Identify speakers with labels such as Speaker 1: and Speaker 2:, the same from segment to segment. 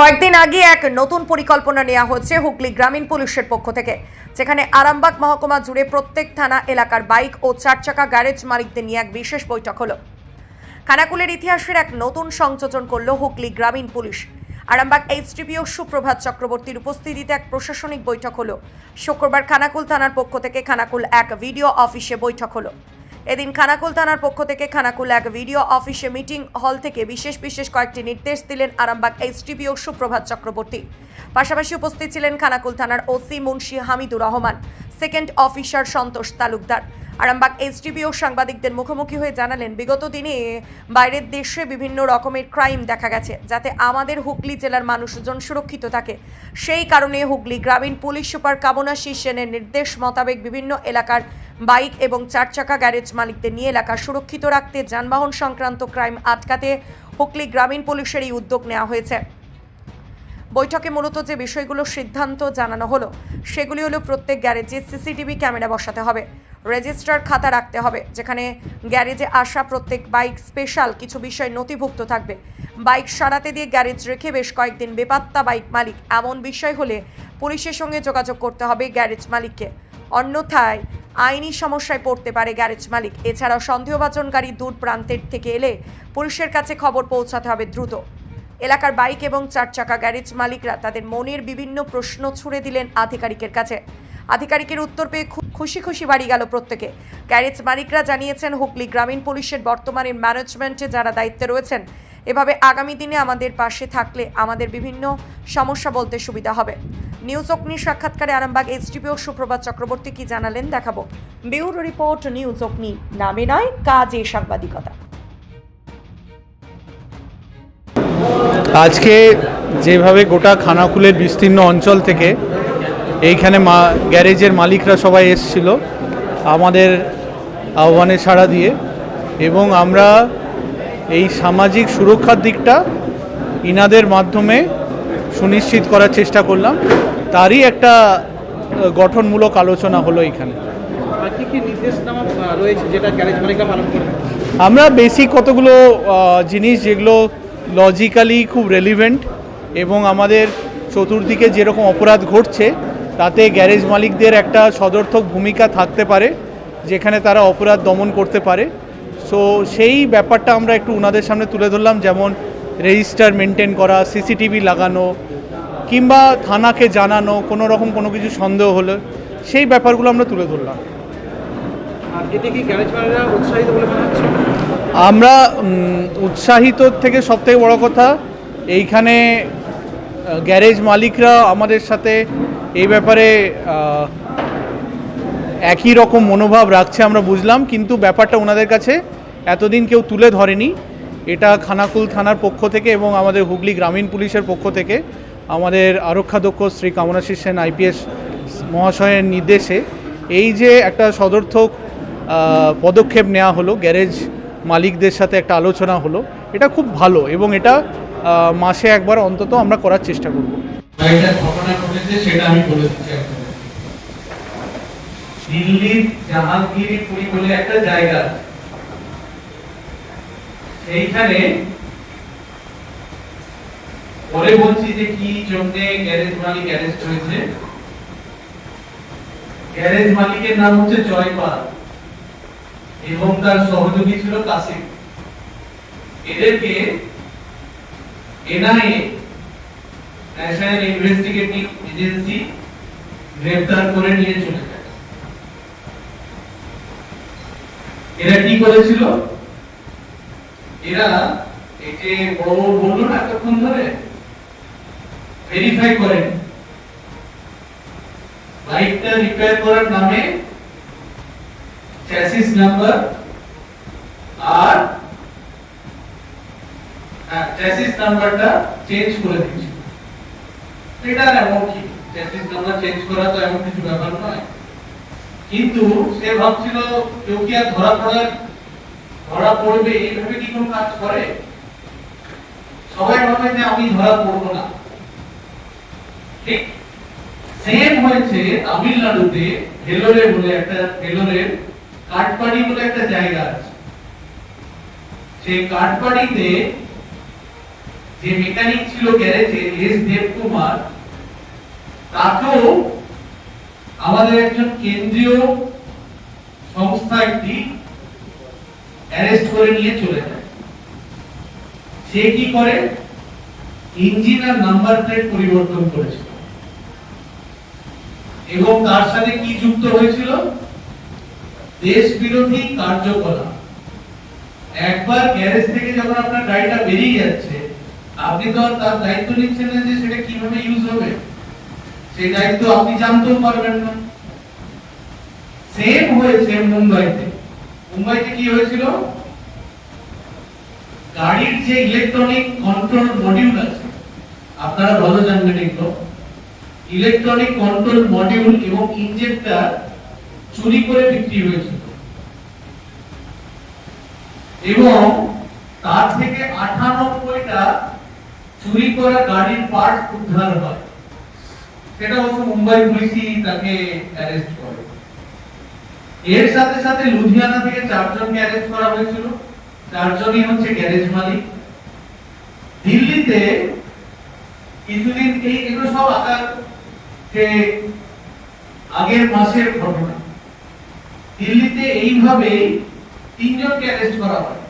Speaker 1: কয়েকদিন আগে এক নতুন পরিকল্পনা নেওয়া হচ্ছে হুগলি গ্রামীণ পুলিশের পক্ষ থেকে। যেখানে আরামবাগ মহকুমা জুড়ে প্রত্যেক থানা, এলাকার বাইক ও চার চাকা গ্যারেজ মালিকদের নিয়ে এক বিশেষ বৈঠক হলো। খানাকুলের ইতিহাসের এক নতুন সংযোজন করল হুগলি গ্রামীণ পুলিশ। আরামবাগ এইচডিপিও সুপ্রভাত চক্রবর্তীর উপস্থিতিতে এক প্রশাসনিক বৈঠক হলো। শুক্রবার খানাকুল থানার পক্ষ থেকে খানাকুল এক ভিডিও অফিসে বৈঠক হলো। এদিন খানাকুল থানার পক্ষ থেকে খানাকুল এক ভিডিও অফিসে মিটিং হল থেকে বিশেষ বিশেষ কয়েকটি নির্দেশ দিলেন আরামবাগ এইচডিপিও সুপ্রভাত চক্রবর্তী। পাশাপাশি উপস্থিত ছিলেন খানাকুল থানার OC Munshi Hamidur Rahman, second officer Santosh Talukdar. Arambagh HDPO সাংবাদিকদের মুখোমুখি হয়ে জানালেন, বিগত দিনে বাইরের দেশে বিভিন্ন রকমের ক্রাইম দেখা গেছে, যাতে আমাদের হুগলি জেলার মানুষজন সুরক্ষিত থাকে। সেই কারণে হুগলি গ্রামীণ পুলিশ সুপার কামনা সেনের নির্দেশ মোতাবেক বিভিন্ন এলাকার বাইক এবং চার চাকা গ্যারেজ মালিকদের নিয়ে এলাকা সুরক্ষিত রাখতে যানবাহন সংক্রান্ত ক্রাইম আটকাতে হুগলি গ্রামীণ পুলিশের এই উদ্যোগ নেওয়া হয়েছে। বৈঠকে মূলত যে বিষয়গুলো সিদ্ধান্ত জানানো হলো, সেগুলি হলো প্রত্যেক গ্যারেজে সিসিটিভি ক্যামেরা বসাতে হবে, রেজিস্টার খাতা রাখতে হবে, যেখানে গ্যারেজে আসা প্রত্যেক বাইক স্পেশাল কিছু বিষয় নথিভুক্ত থাকবে। বাইক সারাতে দিয়ে গ্যারেজ রেখে বেশ কয়েকদিন বেপাত্তা বাইক মালিক এমন বিষয় হলে পুলিশের সঙ্গে যোগাযোগ করতে হবে গ্যারেজ মালিককে। অন্যথায় আইনি সমস্যায় পড়তে পারে গ্যারেজ মালিক। এছাড়াও সন্দেহভাজনকারী দূর প্রান্তের থেকে এলে পুলিশের কাছে খবর পৌঁছাতে হবে দ্রুত। এলাকার বাইক এবং চার চাকা গ্যারেজ মালিকরা তাদের মনের বিভিন্ন প্রশ্ন ছুড়ে দিলেন আধিকারিকের কাছে। আধিকারিকের উত্তর পেয়ে খুশি খুশি বাড়ি গেল প্রত্যেকে। গ্যারেজ মালিকরা জানিয়েছেন, হুগলি গ্রামীণ পুলিশের বর্তমানে ম্যানেজমেন্টে যারা দায়িত্বে রয়েছেন, এভাবে আগামী দিনে আমাদের পাশে থাকলে আমাদের বিভিন্ন সমস্যা বলতে সুবিধা হবে। নিউজ অগ্নির সাক্ষাৎকারে আরামবাগ এইচডিপিও সুপ্রভাত চক্রবর্তী কি জানালেন দেখাবো। ব্যুরো রিপোর্ট, নিউজ অগ্নি, নামে নয়, কাজে সাংবাদিকতা।
Speaker 2: আজকে যেভাবে গোটা খানাকুলের বিস্তীর্ণ অঞ্চল থেকে এইখানে মা গ্যারেজের মালিকরা সবাই এসছিল আমাদের আহ্বানে সাড়া দিয়ে এবং আমরা এই সামাজিক সুরক্ষার দিকটা ইনাদের মাধ্যমে সুনিশ্চিত করার চেষ্টা করলাম। তারই একটা গঠনমূলক আলোচনা হলো এখানে। আমরা বেসিক কতগুলো জিনিস যেগুলো লজিক্যালি খুব রেলিভেন্ট এবং আমাদের চতুর্দিকে যেরকম অপরাধ ঘটছে, তাতে গ্যারেজ মালিকদের একটা সদর্থক ভূমিকা থাকতে পারে, যেখানে তারা অপরাধ দমন করতে পারে। সো সেই ব্যাপারটা আমরা একটু ওনাদের সামনে তুলে ধরলাম, যেমন রেজিস্টার মেনটেন করা সিসিটিভি লাগানো, কিংবা থানাকে জানানো, কোনো রকম কোনো কিছু সন্দেহ হলে, সেই ব্যাপারগুলো আমরা তুলে ধরলাম।
Speaker 3: এতে কি গ্যারেজ মালিকরা উৎসাহিত বলে মনে হচ্ছে।
Speaker 2: আমরা উৎসাহিত থেকে সবথেকে বড় কথা, এইখানে গ্যারেজ মালিকরা আমাদের সাথে এই ব্যাপারে একই রকম মনোভাব রাখছে আমরা বুঝলাম, কিন্তু ব্যাপারটা ওনাদের কাছে এতদিন কেউ তুলে ধরেনি। এটা খানাকুল থানার পক্ষ থেকে এবং আমাদের হুগলি গ্রামীণ পুলিশের পক্ষ থেকে আমাদের আরক্ষাধ্যক্ষ শ্রী কামনাশী সেন, আইপিএস মহাশয়ের নির্দেশে এই যে একটা সদর্থক পদক্ষেপ নেওয়া হলো গ্যারেজ মালিকদের সাথে একটা আলোচনা হলো। এটা খুব ভালো এবং এটা মাসে একবার অন্তত আমরা করার চেষ্টা করব।
Speaker 4: বলে একটা জায়গা সেইখানে পরে বলছি যে কি জন্য গ্যারেজ মালিক অ্যারেস্ট হয়েছে। গ্যারেজ মালিকের নাম হচ্ছে জয়পাল। এবং তার সহযোগী ছিল কাসিম। এদেরকে এনআইএ, ন্যাশনাল ইনভেস্টিগেটিং এজেন্সি গ্রেফতার করে নিয়ে চলে যায়। এরা কি করেছিল? এরা এই যে বড় বড় বলল না এতক্ষণ ধরে? ভেরিফাই করেন। বাইকটা রিপেয়ার করার নামে চ্যাসিস নাম্বার আর চ্যাসিস নাম্বারটা চেঞ্জ করে দিচ্ছিল এটা এমন কি? চ্যাসিস নাম্বার চেঞ্জ করা তো এমন কিছু ব্যাপার নয়। কিন্তু সে ভাবছিল কি আর ধরা পড়ার, ধরা পড়বে? এইভাবে কি কোনো কাজ করে? সবাই ভাবে যে আমি ধরা পড়ব না। ঠিক সেম হয়েছে তামিলনাড়ুতে ভেলোরে বলে একটা ভেলোরের কাঠপাড়ি বলে একটা জায়গা আছে। সেই কাঠপাড়িতে যে মেকানিক ছিল গ্যারেজে এস দেবকুমার, তাকেও আমাদের একজন কেন্দ্রীয় সংস্থা একটি অ্যারেস্ট করে নিয়ে চলে যায়। সে কি করে? ইঞ্জিন আর নাম্বার প্লেট পরিবর্তন করেছিল। এবং তার সাথে কি যুক্ত হয়েছিল? দেশ বিরোধী কার্যকলাপ। একবার গ্যারেজ থেকে যখন আপনার গাড়িটা বেরিয়ে যাচ্ছে, আপনি তো আর তার দায়িত্ব নিচ্ছেন না যে সেটা কীভাবে ইউজ হবে। সেই দায়িত্ব আপনি জানতেও পারবেন না। সেম হয়েছে মুম্বাইতে। মুম্বাইতে কি হয়েছিল? গাড়ির যে ইলেকট্রনিক কন্ট্রোল মডিউল আছে, আপনারা ভালো জানবেন এগুলো। ইলেকট্রনিক কন্ট্রোল মডিউল এবং ইনজেক্টর চুরি করে বিক্রি হয়েছিল এবং তার থেকে আটানব্বইটা চুরি করা গাড়ির পার্ট উদ্ধার হয়। সেটা অবশ্য মুম্বাই পুলিশই তাকে অ্যারেস্ট করে। এর সাথে সাথে লুধিয়ানা থেকে চারজনকে অ্যারেস্ট করা হয়েছিল। চারজনই হচ্ছে গ্যারেজ মালিক। দিল্লিতে কিছুদিন এই এগুলো সব আকার আগের মাসের ঘটনা। দিল্লিতে এইভাবে তিনজনকে অ্যারেস্ট করা হয়।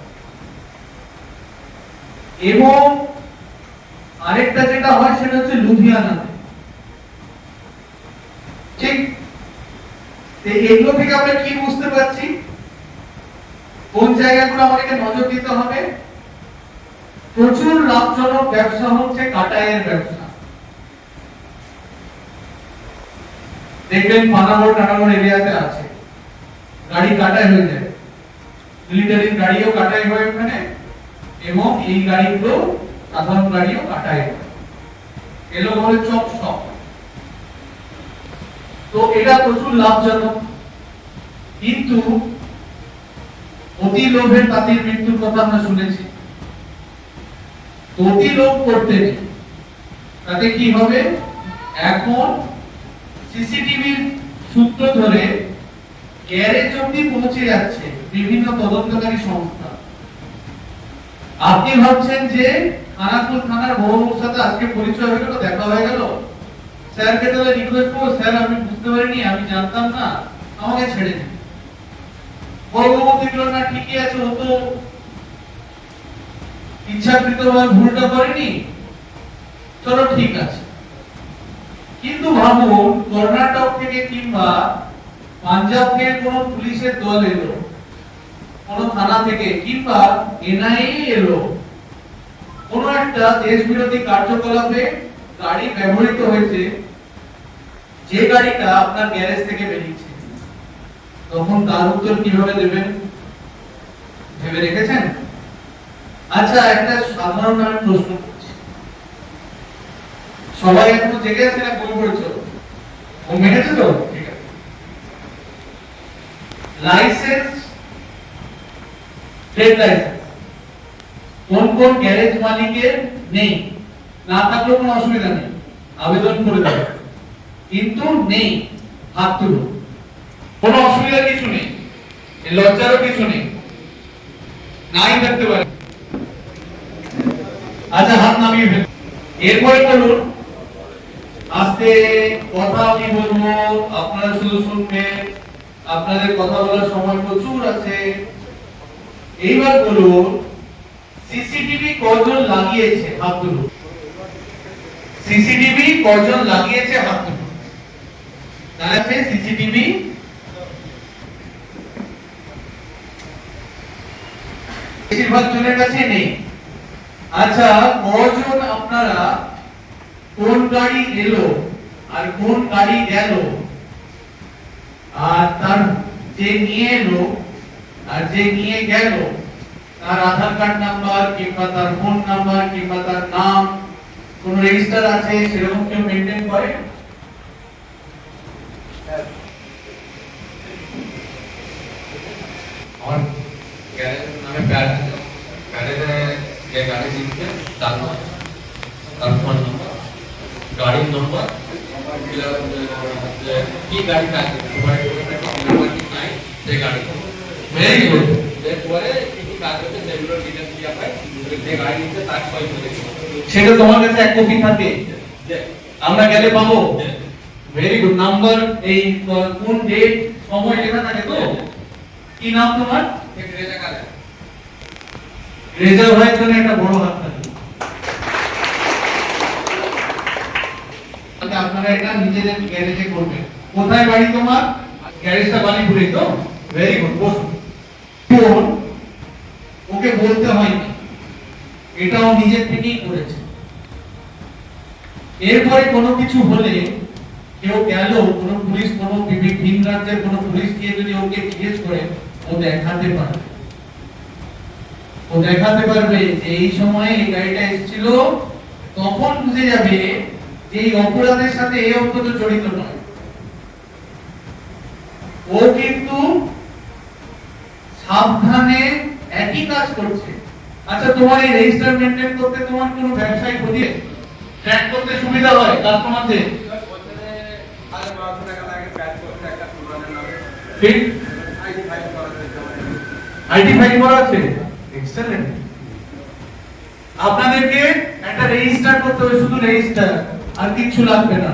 Speaker 4: এবং আরেকটা যেটা হয়, সেটা হচ্ছে লুধিয়ানাতে। ঠিক? এগুলো থেকে আমরা কি বুঝতে পারছি? কোন জায়গাগুলো আমাদেরকে নজর দিতে হবে? প্রচুর লাভজনক ব্যবসা হচ্ছে কাটায়ের ব্যবসা। দেখবেন পানাগড় টানাগড় এরিয়াতে আছে। গাড়ি কাটাই হয়ে যায়। মিলিটারির গাড়িও কাটাই হয় ওখানে, এবং এই গাড়িগুলো সাধারণ গাড়িও কাটাই হয়। এলো বলে চপ শপ তো এটা প্রচুর লাভজনক। কিন্তু অতি লোভের তাঁতির মৃত্যুর কথা আমরা শুনেছি। অতি লোভ করতে তাতে কি হবে? এখন সিসিটিভির সূত্র ধরে গ্যারেজ আপনি ভাবছেন যে খানাকুল থানার বড়বাবুর সাথে আজকে পরিচয় হয়ে গেল দেখা হয়ে গেল? স্যারকে তাহলে রিকোয়েস্ট করব স্যার, আমি বুঝতে পারিনি, আমি জানতাম না, আমাকে ছেড়ে দিন। ঠিকই আছে, ও তো ইচ্ছাকৃতভাবে ভুলটা করেনি। চলো ঠিক আছে। কিন্তু ভাবুন, কর্ণাটক থেকে কিংবা পাঞ্জাব থেকে কোন পুলিশের দল এলো, কোন থানা থেকে, কিংবা এনআইএ এলো। কোন একটা দেশ বিরোধী কার্যকলাপে গাড়ি ব্যবহৃত হয়েছে, যে গাড়িটা আপনার গ্যারেজ থেকে বেরিয়েছে। তখন তার উত্তর কীভাবে দেবেন? ভেবে রেখেছেন? আচ্ছা একটা সাধারণ আমি প্রশ্ন করছি। সবাই এখনও জেগে আছে না, ঘুম পড়েছ? ঘুম ভেঙেছে তো? Licence, trade licence. কোন কোন গ্যারেজ মালিকের নেই, না থাকলেও কোনো অসুবিধা নেই, আবেদন করে দেবে। কিন্তু নেই, হাত তুলো। কোনো অসুবিধার কিছু নেই লজ্জারও কিছু নেই, নাই থাকতে পারে। আচ্ছা হাত নামিয়ে ফেলুন এরপরে বলুন আস্তে কথা আমি বলব, আপনারা শুধু শুনবেন আপনাদের কথা বলার সময় প্রচুর আছে। এইবার বলুন, সিসিটিভি কজন লাগিয়েছে হাত তুলুন সিসিটিভি কজন লাগিয়েছে হাত তুলুন তাহলে সিসিটিভি? বেশিরভাগ জনের কাছে নেই। আচ্ছা কজন আপনারা কোন গাড়ি এলো আর কোন গাড়ি গেল? তার যে নিয়ে এলো আর যে নিয়ে গেল তার আধার কার্ড নাম্বার কিংবা তার ফোন নাম্বার কিংবা তার নাম কোন রেজিস্টার আছে সেরকম কেউ মেনটেন করে
Speaker 5: আমার গ্যারেজ নামে প্যাড আছে প্যাডেতে যে গাড়ি দিচ্ছে তার নাম তার ফোন নাম্বার গাড়ির কি গাড়িটা আছে? নাম্বার নাই? সেই গাড়ি
Speaker 4: ভেরি গুড
Speaker 5: এরপরে কাজ হচ্ছে সেগুলো ডিটেলস দেওয়া যে গাড়ি নিচ্ছে তার সই
Speaker 4: সেটা তোমার কাছে এক কপি থাকে আমরা গেলে পাবো? ভেরি গুড নাম্বার এই কোন ডেট সময় লেখা থাকে তো? কি নাম তোমার?
Speaker 5: রেজা
Speaker 4: জন্য একটা বড় হাত আপনারা এটা নিজেদের গ্যারেজে করবেন কোথায় বাড়ি তোমার? গ্যারেজটা বালিপুরে তো? ভেরি গুড বসুন ওকে বলতে হয়নি এটাও নিজের থেকেই করেছে। এরপরে কোনো কিছু হলে কেউ গেল, কোনো পুলিশ, কোনো ভিন রাজ্যের কোনো পুলিশ গিয়ে যদি ওকে জিজ্ঞেস করে, ও দেখাতে পারবে। ও দেখাতে পারবে যে এই সময়ে এই গাড়িটা এসেছিল, তখন বুঝে যাবে যে এই অপরাধের সাথে এই অন্তত জড়িত নয়। ও কিন্তু সাবধানে একই কাজ করছে। আচ্ছা তোমার এই রেজিস্টার মেনটেন করতে তোমার কোনো ব্যবসায়ী খুঁজে? ট্র্যাক করতে সুবিধা হয় কাস্টমারদের ঠিক
Speaker 5: আইডি ফাইল করা
Speaker 4: আছে? এক্সেলেন্ট আপনাদেরকে একটা রেজিস্টার করতে হবে, শুধু রেজিস্টার আর কিছু লাগবে না।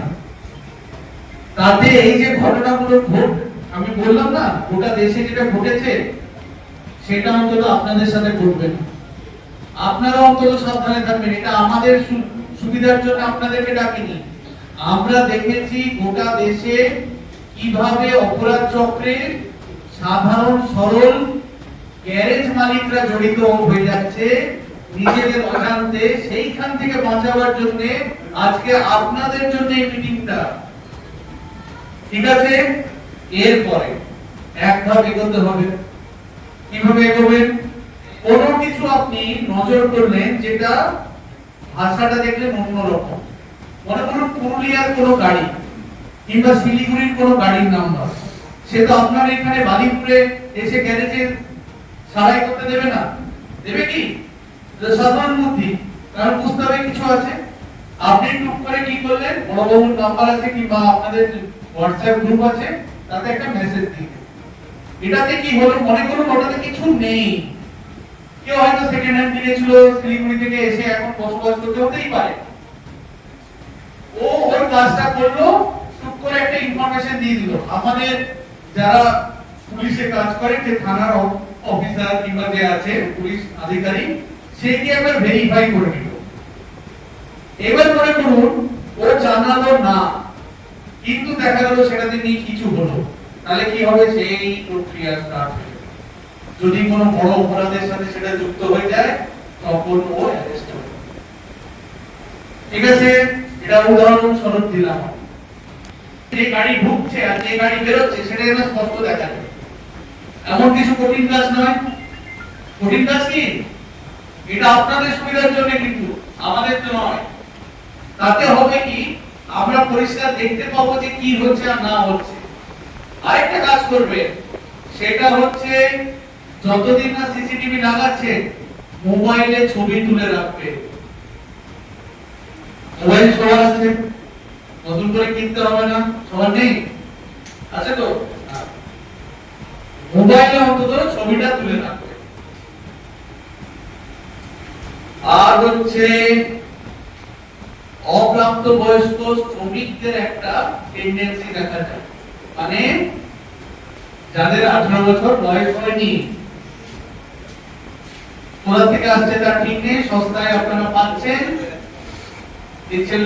Speaker 4: তাতে এই যে ঘটনাগুলো ঘট, আমি বললাম না, গোটা দেশে যেটা ঘটেছে, সেটা অন্তত আপনাদের সাথে ঘটবে না। আপনারা অন্তত সাবধানে থাকবেন, এটা আমাদের সুবিধার জন্য আপনাদেরকে ডাকিনি। আমরা দেখেছি গোটা দেশে কীভাবে অপরাধ চক্রে সাধারণ সরল গ্যারেজ মালিকরা জড়িত হয়ে যাচ্ছে। নিজেদের অজান্তে সেইখান থেকে বাঁচাবার জন্য আজকে আপনাদের জন্য এই মিটিংটা ঠিক আছে? এরপরে এক ধাপ এগোতে হবে। কীভাবে এগোবেন? কোনো কিছু আপনি নজর করলেন যেটা ভাষাটা দেখলেন অন্যরকম। মনে করুন পুরুলিয়ার কোনো গাড়ি কিংবা শিলিগুড়ির কোনো গাড়ির নাম্বার। সে তো আপনার এখানে বালিপুরে এসে গ্যারেজে সারাই করতে দেবে না। দেবে কি? সাধারণ বুদ্ধি হবে কিছু আছে। আপনি টুক করে কি করলেন? বড়বাবুর নাম্বার আছে আপনাদের গ্রুপ আছে, তাতে একটা মেসেজ এটাতে কি হলো? মনে করুন, ওটাতে কিছু নেই। কেউ হয়তো সেকেন্ড হ্যান্ড থেকে এসে এখন করতে হতেই পারে। ও ওর কাজটা করল, টুক করে একটা ইনফরমেশন দিয়ে দিল। আমাদের যারা পুলিশে কাজ করে, যে থানার অফিসার কিংবা যে আছে, পুলিশ আধিকারিক সে কি একবার ভেরিফাই করে নিল। এবার মনে করুন, ও জানালো না, কিন্তু দেখা গেল সেটাতে নিয়ে কিছু হলো। তাহলে কি হবে? সেই প্রক্রিয়া স্টার্ট যদি কোনো বড় অপরাধের সাথে সেটা যুক্ত হয়ে যায়, তখন ও অ্যারেস্ট হবে। ঠিক আছে? এটা উদাহরণ স্বরূপ দিলাম। যে গাড়ি ঢুকছে আর যে গাড়ি বেরোচ্ছে সেটা যেন স্পষ্ট দেখা যায় এমন কিছু কঠিন কাজ নয়। কঠিন কাজ কি? এটা আপনাদের সুবিধার জন্য কিন্তু, আমাদের তো নয়। তাতে হবে কি, আমরা পরিষ্কার দেখতে পাবো যে কি হচ্ছে আর না হচ্ছে। আরেকটা কাজ করবে, সেটা হচ্ছে যতদিন না সিসিটিভি লাগাচ্ছে, মোবাইলে ছবি তুলে রাখবে। মোবাইল সবার আছে, নতুন করে কিনতে হবে না, সবার নেই। আছে তো? মোবাইলে অন্তত ছবিটা তুলে রাখবে আর হচ্ছে অপ্রাপ্ত বয়স্ক শ্রমিকদের একটা টেন্ডেন্সি দেখা যায়। মানে যাদের আঠারো বছর বয়স হয়নি, কোথা থেকে আসছে তার ঠিক নেই, সস্তায় আপনারা পাচ্ছেন।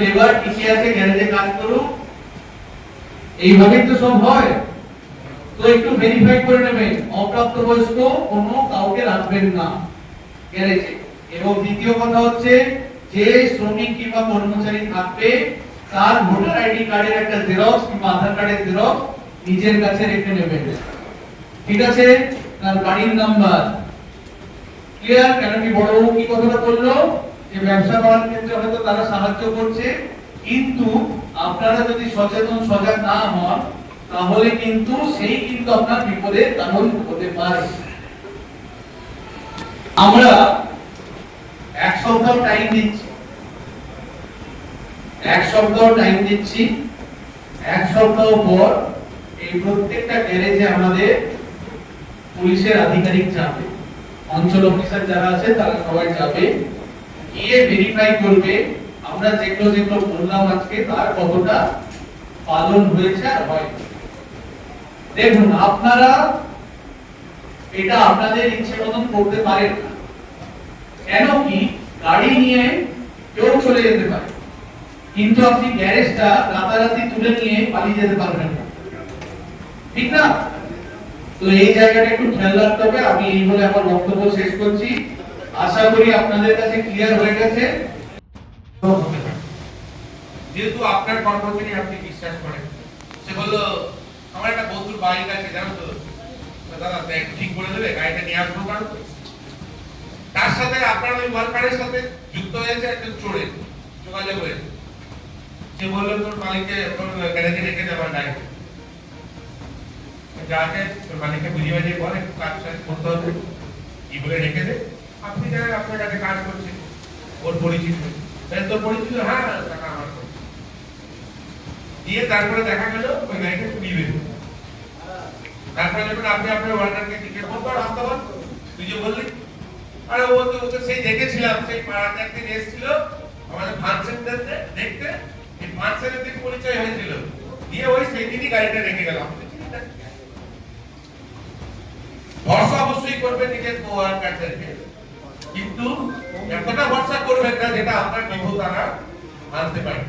Speaker 4: লেবার আছে, গ্যারেজে কাজ করুক। এইভাবেই তো সব হয়। তো একটু ভেরিফাই করে নেবেন, অপ্রাপ্ত বয়স্ক কোনো কাউকে রাখবেন না গ্যারেজে। এবং দ্বিতীয় কথা হচ্ছে, যে শ্রমিক কিংবা কর্মচারী থাকবে, তার ভোটার আইডি কার্ডের একটা জেরক্স কিংবা আধার কার্ডের জেরক্স নিজের কাছে রেখে নেবেন। ঠিক আছে? তার বাড়ির নাম্বার। ক্লিয়ার কেন কি বড়বাবু কি কথাটা বলল? যে ব্যবসা করার ক্ষেত্রে হয়তো তারা সাহায্য করছে, কিন্তু আপনারা যদি সচেতন, সজাগ না হন, তাহলে কিন্তু সেই কিন্তু আপনার বিপদে কারণ হতে পারে। আমরা সপ্তাহ টাইম দিচ্ছি। এক সপ্তাহ টাইম দিচ্ছি। এক সপ্তাহ পর এই প্রত্যেকটা গ্যারেজে আমাদের পুলিশের আধিকারিক যাবে। অঞ্চল অফিসার যারা আছে, তারা সবাই যাবে। গিয়ে ভেরিফাই করবে আমরা যেগুলো যেগুলো বললাম আজকে, তার কতটা পালন হয়েছে আর হয় দেখুন, আপনারা এটা আপনাদের ইচ্ছে মতন করতে পারেন কেন কি? গাড়ি নিয়ে কেউ চলে যেতে পারে। কিন্তু আপনি গ্যারেজটা রাতারাতি তুলে নিয়ে পালিয়ে যেতে পারবেন না। ঠিক না? তো এই জায়গাটা একটু খেয়াল রাখতে হবে। আমি এই বলে আমার বক্তব্য শেষ করছি। আশা করি আপনাদের কাছে ক্লিয়ার হয়ে গেছে।
Speaker 5: যেহেতু আপনার কর্মচারী আপনি বিশ্বাস করেন, সে বলল, আমার একটা বন্ধুর বাইক আছে জানো তো? দাদা ঠিক বলে দেবে, গাড়িটা নিয়ে আসব তো? তার সাথে আপনার ওই ওয়ার্কারের সাথে যুক্ত হয়েছে একজন চোরে, যোগাযোগ হয়েছে। সে বলল, তোর মালিককে, তোর গ্যারেজে রেখে দেবে আমার যাকে, তোর মালিককে বুঝিয়ে বাজিয়ে বল, একটু কাজ টাজ করতে হবে। কি বলে রেখে দে? আপনি জানেন আপনার কাছে কাজ করছে, ওর পরিচিত। তাহলে তোর পরিচিত? হ্যাঁ টাকা আমার দিয়ে তারপরে দেখা গেল, ওই গাড়িটা চুরি বের তারপরে যখন আপনি আপনার ওয়ার্কারকে জিজ্ঞেস করব বল তুই যে বললি আরে ও তো ওকে সেই দেখেছিলাম, সেই পাড়াতে একদিন এসেছিল, আমাদের ফাংশন দেখতে, এই ফাংশনের দিন পরিচয় হয়েছিল। দিয়ে ওই সেই দিনই গাড়িটা রেখে গেলাম। ভরসা অবশ্যই করবে নিজের ওয়ার্কারদেরকে কিন্তু এতটা ভরসা করবেন না যেটা আপনার বিপদ তারা মানতে পারে।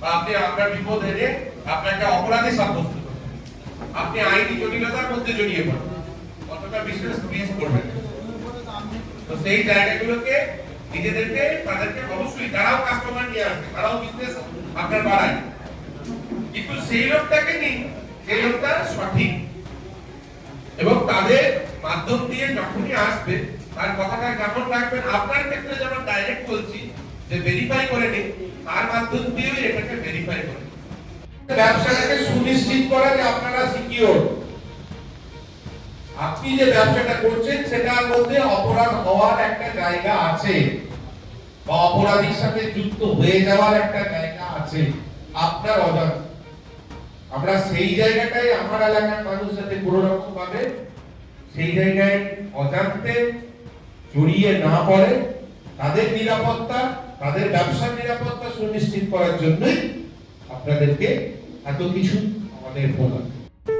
Speaker 5: বা আপনি আপনার বিপদ এনে আপনাকে অপরাধী সাব্যস্ত করবেন আপনি আইনি জটিলতার মধ্যে জড়িয়ে পড়বেন। কতটা বিশ্বাস মিস করবেন। তো সেই জায়গাগুলোকে নিজেদেরকে, তাদেরকে অবশ্যই তারাও কাস্টমার নিয়ে আসবে, তারাও বিজনেস আপনার বাড়ায়। কিন্তু সেই লোকটাকে নিন সেই লোকটা সঠিক। এবং তাদের মাধ্যম দিয়ে যখনই আসবে, তার কথাটা কেমন রাখবেন। আপনার ক্ষেত্রে যেমন ডাইরেক্ট বলছি, যে ভেরিফাই করে নিন, তার মাধ্যম দিয়েও এটাকে ভেরিফাই করে ব্যবসাটাকে সুনিশ্চিত করা যে আপনারা সিকিউর আপনি যে ব্যবসাটা করছেন, সেটার মধ্যে অপরাধ হওয়ার একটা জায়গা আছে। বা অপরাধীর সাথে যুক্ত হয়ে যাওয়ার একটা জায়গা আছে। আপনার অজান। আমরা সেই জায়গাটাই আমার এলাকার মানুষ যাতে কোনো রকম ভাবে সেই জায়গায় অজান্তে জড়িয়ে না পড়ে, তাদের নিরাপত্তা, তাদের ব্যবসার নিরাপত্তা সুনিশ্চিত করার জন্যই আপনাদেরকে এত কিছু আমাদের বলা।